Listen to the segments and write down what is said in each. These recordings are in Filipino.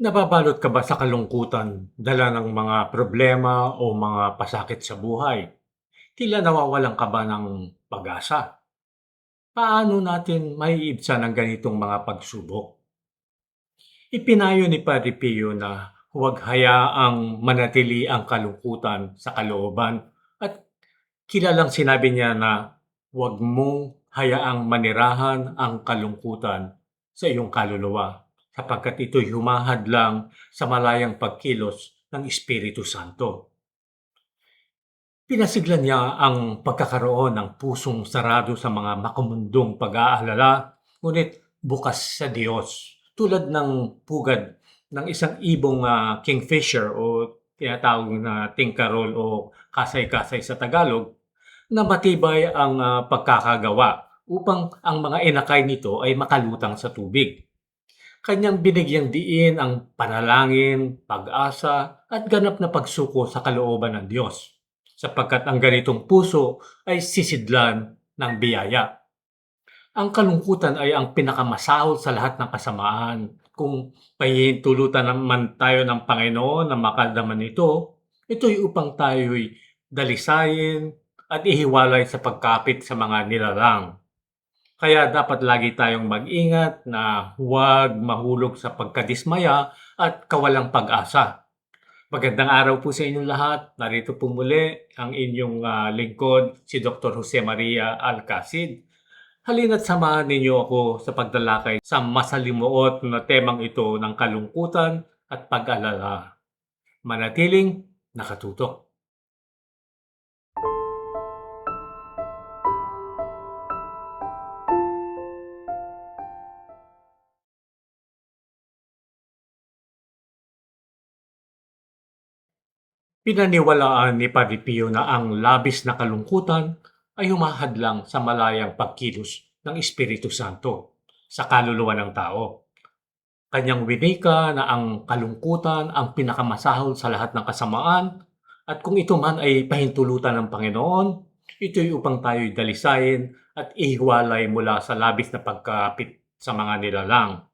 Nababalot ka ba sa kalungkutan, dala ng mga problema o mga pasakit sa buhay? Tila nawawalan ka ba ng pag-asa? Paano natin maiibsan ang ganitong mga pagsubok? Ipinayo ni Padre Pio na huwag hayaang manatili ang kalungkutan sa kalooban at kilalang sinabi niya na huwag mong hayaang manirahan ang kalungkutan sa iyong kaluluwa sapagkat ito'y humahadlang sa malayang pagkilos ng Espiritu Santo. Pinasiglan niya ang pagkakaroon ng pusong sarado sa mga makumundong pag-aalala, ngunit bukas sa Diyos. Tulad ng pugad ng isang ibong ah, kingfisher o tinatawag na tingkarol o kasay-kasay sa Tagalog, na matibay ang ah, pagkakagawa upang ang mga inakay nito ay makalutang sa tubig. Kanyang binigyang diin ang panalangin, pag-asa at ganap na pagsuko sa kalooban ng Diyos sapagkat ang ganitong puso ay sisidlan ng biyaya. Ang kalungkutan ay ang pinakamasahol sa lahat ng kasamaan. Kung pahihintulutan naman tayo ng Panginoon na makaldaman ito, ito'y upang tayo'y dalisayin at ihiwalay sa pagkapit sa mga nilalang. Kaya dapat lagi tayong mag-ingat na huwag mahulog sa pagkadismaya at kawalang pag-asa. Magandang araw po sa inyong lahat. Narito po muli ang inyong ah, lingkod, si Dr. Jose Maria Alcacid. Halina't samahan ninyo ako sa pagdalakay sa masalimuot na temang ito ng kalungkutan at pag-alala. Manatiling nakatutok. Pinaniwalaan ni Padre Pio na ang labis na kalungkutan ay humahadlang sa malayang pagkilos ng Espiritu Santo sa kaluluwa ng tao. Kanyang winika na ang kalungkutan ang pinakamasahol sa lahat ng kasamaan at kung ito man ay pahintulutan ng Panginoon, ito'y upang tayo'y dalisayin at ihiwalay mula sa labis na pagkapit sa mga nilalang.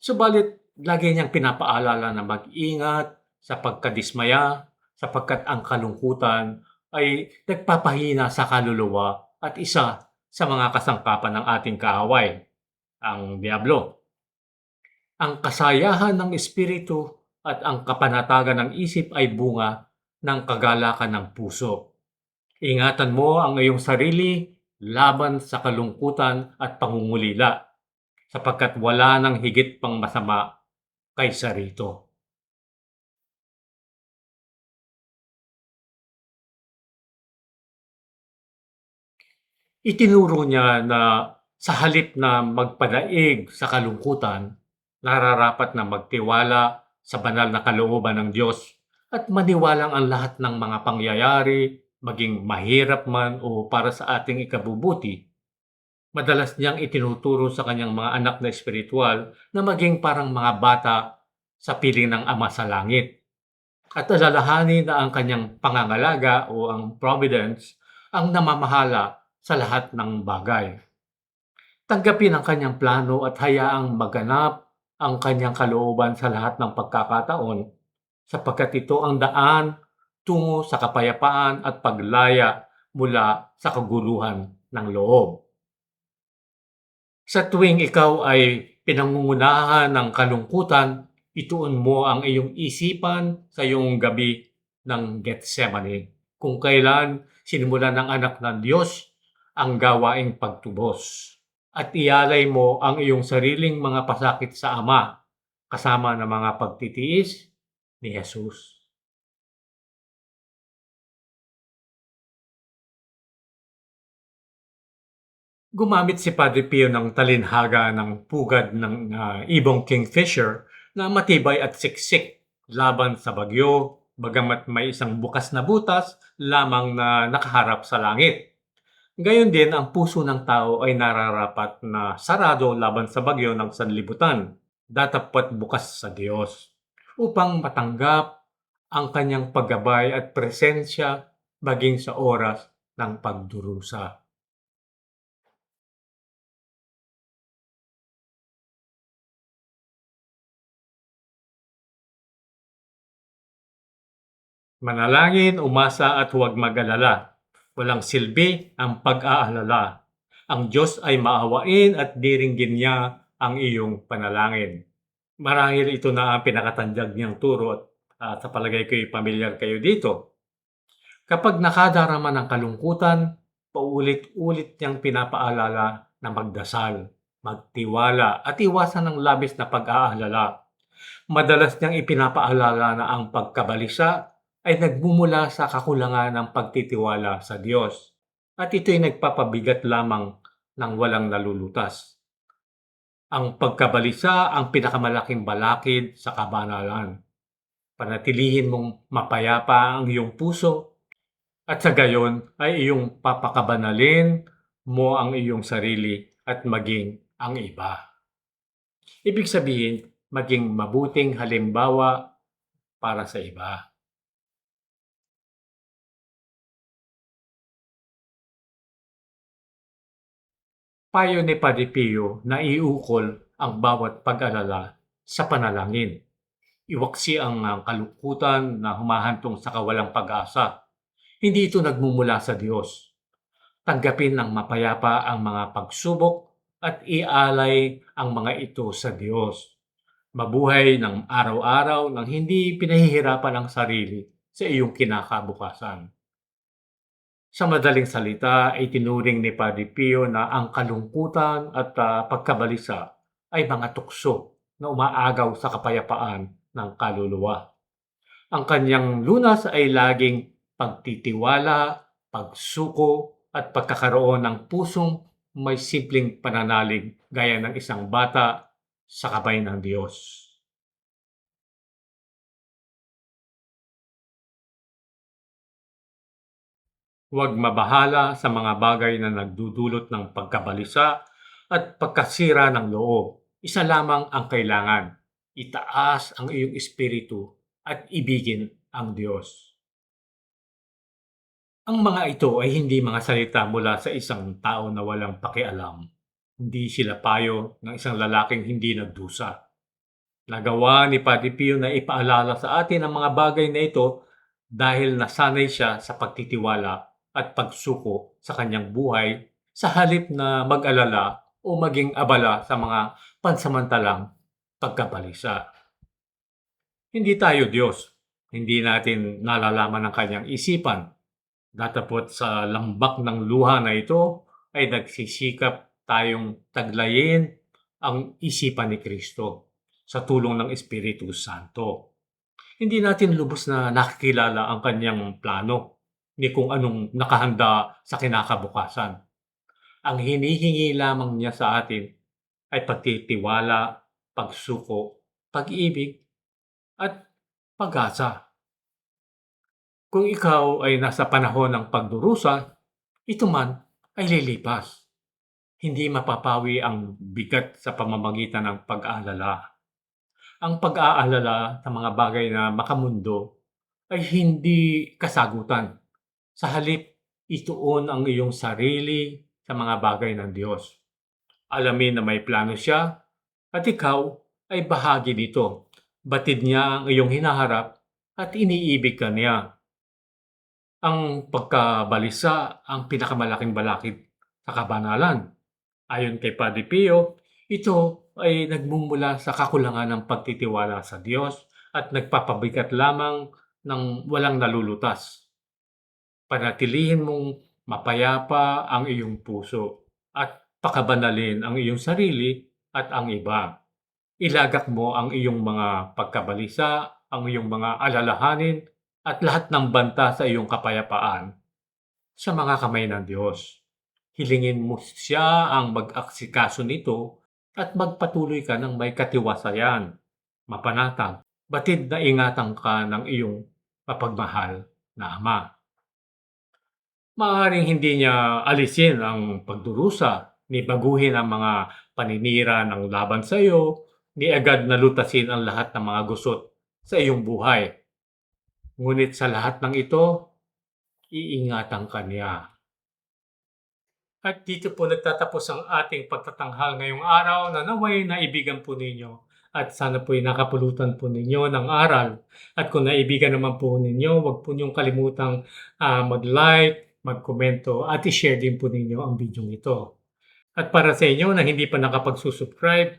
Subalit, lagi niyang pinapaalala na mag-ingat sa pagkadismaya sapagkat ang kalungkutan ay nagpapahina sa kaluluwa at isa sa mga kasangkapan ng ating kaaway, ang Diablo. Ang kasayahan ng espiritu at ang kapanatagan ng isip ay bunga ng kagalakan ng puso. Ingatan mo ang iyong sarili laban sa kalungkutan at pangungulila sapagkat wala nang higit pang masama kaysa rito. Itinuro niya na sa halip na magpadaig sa kalungkutan, nararapat na magtiwala sa banal na kalooban ng Diyos at maniwalang ang lahat ng mga pangyayari, maging mahirap man o para sa ating ikabubuti, madalas niyang itinuturo sa kanyang mga anak na espiritual na maging parang mga bata sa piling ng Ama sa Langit. At alalahanin na ang kanyang pangangalaga o ang providence ang namamahala sa lahat ng bagay. Tanggapin ang kanyang plano at hayaang maganap ang kanyang kalooban sa lahat ng pagkakataon sapagkat ito ang daan tungo sa kapayapaan at paglaya mula sa kaguluhan ng loob. Sa tuwing ikaw ay pinangungunahan ng kalungkutan, ituon mo ang iyong isipan sa iyong gabi ng Gethsemane, kung kailan sinimulan ng anak ng Diyos ang gawaing pagtubos. At ialay mo ang iyong sariling mga pasakit sa Ama, kasama ng mga pagtitiis ni Jesus. Gumamit si Padre Pio ng talinhaga ng pugad ng ah, ibong kingfisher na matibay at siksik laban sa bagyo, bagamat may isang bukas na butas lamang na nakaharap sa langit. Gayon din ang puso ng tao ay nararapat na sarado laban sa bagyo ng sanlibutan, datapat bukas sa Diyos, upang matanggap ang kanyang paggabay at presensya maging sa oras ng pagdurusa. Manalangin, umasa at huwag mag-alala Walang silbi ang pag-aalala. Ang Diyos ay maawain at diringgin niya ang iyong panalangin. Marahil ito na ang pinakatandyag niyang turo at ah, sa palagay ko'y pamilyar kayo dito. Kapag nakadarama ng kalungkutan, paulit-ulit niyang pinapaalala na magdasal, magtiwala at iwasan ng labis na pag-aalala. Madalas niyang ipinapaalala na ang pagkabalisa ay nagmumula sa kakulangan ng pagtitiwala sa Diyos at ito'y nagpapabigat lamang ng walang nalulutas. Ang pagkabalisa ang pinakamalaking balakid sa kabanalan. Panatilihin mong mapayapa ang iyong puso at sa gayon ay iyong papakabanalin mo ang iyong sarili at maging ang iba. Ibig sabihin, maging mabuting halimbawa para sa iba. Payo ni Padre Pio na iukol ang bawat pag-alala sa panalangin. Iwaksi ang ah, kalungkutan na humahantong sa kawalang pag-asa. Hindi ito nagmumula sa Diyos. Tanggapin ng mapayapa ang mga pagsubok at ialay ang mga ito sa Diyos. Mabuhay ng araw-araw nang hindi pinahihirapan ang sarili sa iyong kinakabukasan. Sa madaling salita, ay tinuring ni Padre Pio na ang kalungkutan at ah, pagkabalisa ay mga tukso na umaagaw sa kapayapaan ng kaluluwa. Ang kanyang lunas ay laging pagtitiwala, pagsuko, at pagkakaroon ng pusong may simpleng pananalig gaya ng isang bata sa kabay ng Diyos. Huwag mabahala sa mga bagay na nagdudulot ng pagkabalisa at pagkasira ng loob. Isa lamang ang kailangan. Itaas ang iyong espiritu at ibigin ang Diyos. Ang mga ito ay hindi mga salita mula sa isang tao na walang pakialam. Hindi sila payo ng isang lalaking hindi nagdusa. Nagawa ni Padre Pio na ipaalala sa atin ang mga bagay na ito dahil nasanay siya sa pagtitiwala at pagsuko sa kanyang buhay sa halip na mag-alala o maging abala sa mga pansamantalang pagkabalisa. Hindi tayo Diyos. Hindi natin nalalaman ang kanyang isipan. Datapot sa lambak ng luha na ito ay nagsisikap tayong taglayin ang isipan ni Kristo sa tulong ng Espiritu Santo. Hindi natin lubos na nakikilala ang kanyang plano ni kung anong nakahanda sa kinakabukasan. Ang hinihingi lamang niya sa atin ay pagtitiwala, pagsuko, pag-ibig, at pag-asa. Kung ikaw ay nasa panahon ng pagdurusa, ito man ay lilipas. Hindi mapapawi ang bigat sa pamamagitan ng pag-aalala. Ang pag-aalala sa mga bagay na makamundo ay hindi kasagutan sa halip, ituon ang iyong sarili sa mga bagay ng Diyos. Alamin na may plano siya at ikaw ay bahagi nito. Batid niya ang iyong hinaharap at iniibig ka niya. Ang pagkabalisa ang pinakamalaking balakid sa kabanalan. Ayon kay Padre Pio, ito ay nagmumula sa kakulangan ng pagtitiwala sa Diyos at nagpapabigat lamang ng walang nalulutas panatilihin mong mapayapa ang iyong puso at pakabanalin ang iyong sarili at ang iba. Ilagak mo ang iyong mga pagkabalisa, ang iyong mga alalahanin at lahat ng banta sa iyong kapayapaan sa mga kamay ng Diyos. Hilingin mo siya ang mag-aksikaso nito at magpatuloy ka ng may katiwasayan, mapanatag, batid na ingatan ka ng iyong mapagmahal na Ama maaaring hindi niya alisin ang pagdurusa, ni baguhin ang mga paninira ng laban sa iyo, ni agad na lutasin ang lahat ng mga gusot sa iyong buhay. Ngunit sa lahat ng ito, iingatan ka niya. At dito po nagtatapos ang ating pagtatanghal ngayong araw na naway na ibigan po ninyo at sana po'y nakapulutan po ninyo ng aral. At kung naibigan naman po ninyo, huwag po niyong kalimutang ah, mag-like, magkomento at i-share din po ninyo ang video ito. At para sa inyo na hindi pa nakapagsusubscribe,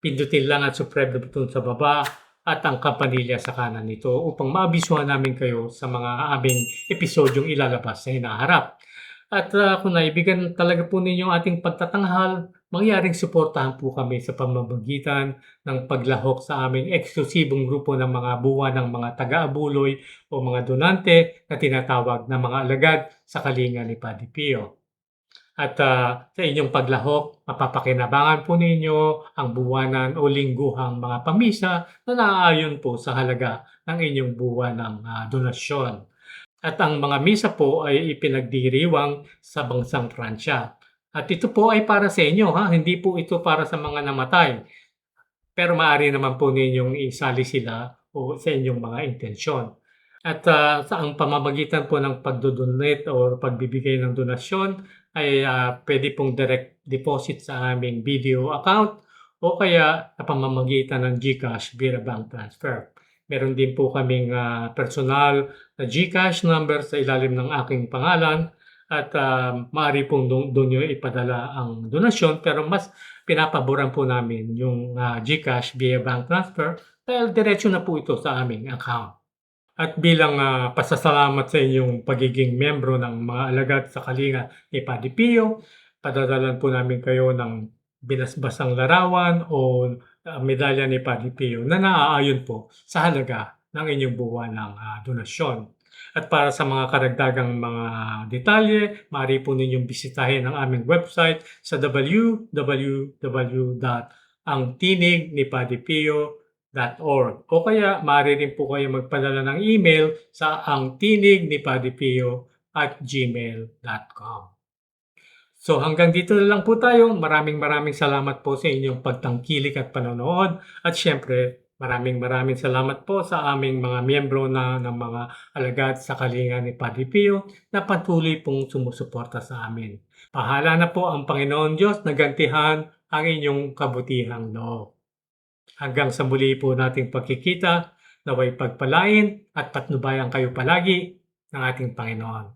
pindutin lang at subscribe na button sa baba at ang kampanilya sa kanan nito upang maabisuhan namin kayo sa mga aming episodyong ilalabas sa hinaharap. At ah, kung naibigan talaga po ninyo ating pagtatanghal, mangyaring suportahan po kami sa pamamagitan ng paglahok sa aming eksklusibong grupo ng mga buwan ng mga taga-abuloy o mga donante na tinatawag na mga alagad sa kalinga ni Padre Pio. At ah, sa inyong paglahok, mapapakinabangan po ninyo ang buwanan o lingguhang mga pamisa na naaayon po sa halaga ng inyong buwan ng ah, donasyon. At ang mga misa po ay ipinagdiriwang sa bansang Pransya. At ito po ay para sa inyo, ha? hindi po ito para sa mga namatay. Pero maaari naman po ninyong isali sila o sa inyong mga intensyon. At ah, sa ang pamamagitan po ng pagdodonate o pagbibigay ng donasyon ay ah, pwede pong direct deposit sa aming video account o kaya sa pamamagitan ng GCash via bank transfer. Meron din po kaming ah, personal na GCash number sa ilalim ng aking pangalan at uh, maaari pong doon, nyo ipadala ang donasyon pero mas pinapaboran po namin yung ah, GCash via bank transfer dahil diretso na po ito sa aming account. At bilang ah, pasasalamat sa inyong pagiging membro ng mga alagad sa kalinga ni Padre Pio, padadalan po namin kayo ng binasbasang larawan o ah, medalya ni Padre Pio na naaayon po sa halaga ng inyong buwan ng ah, donasyon. At para sa mga karagdagang mga detalye, maaari po ninyong bisitahin ang aming website sa www.angtinignipadipio.org o kaya maaari rin po kayo magpadala ng email sa angtinignipadipio at gmail.com. So hanggang dito na lang po tayo. Maraming maraming salamat po sa inyong pagtangkilik at panonood. At syempre, maraming maraming salamat po sa aming mga miyembro na ng mga alagad sa kalinga ni Padre Pio na patuloy pong sumusuporta sa amin. Pahala na po ang Panginoon Diyos na gantihan ang inyong kabutihang loob. Hanggang sa muli po nating pagkikita, naway pagpalain at patnubayan kayo palagi ng ating Panginoon.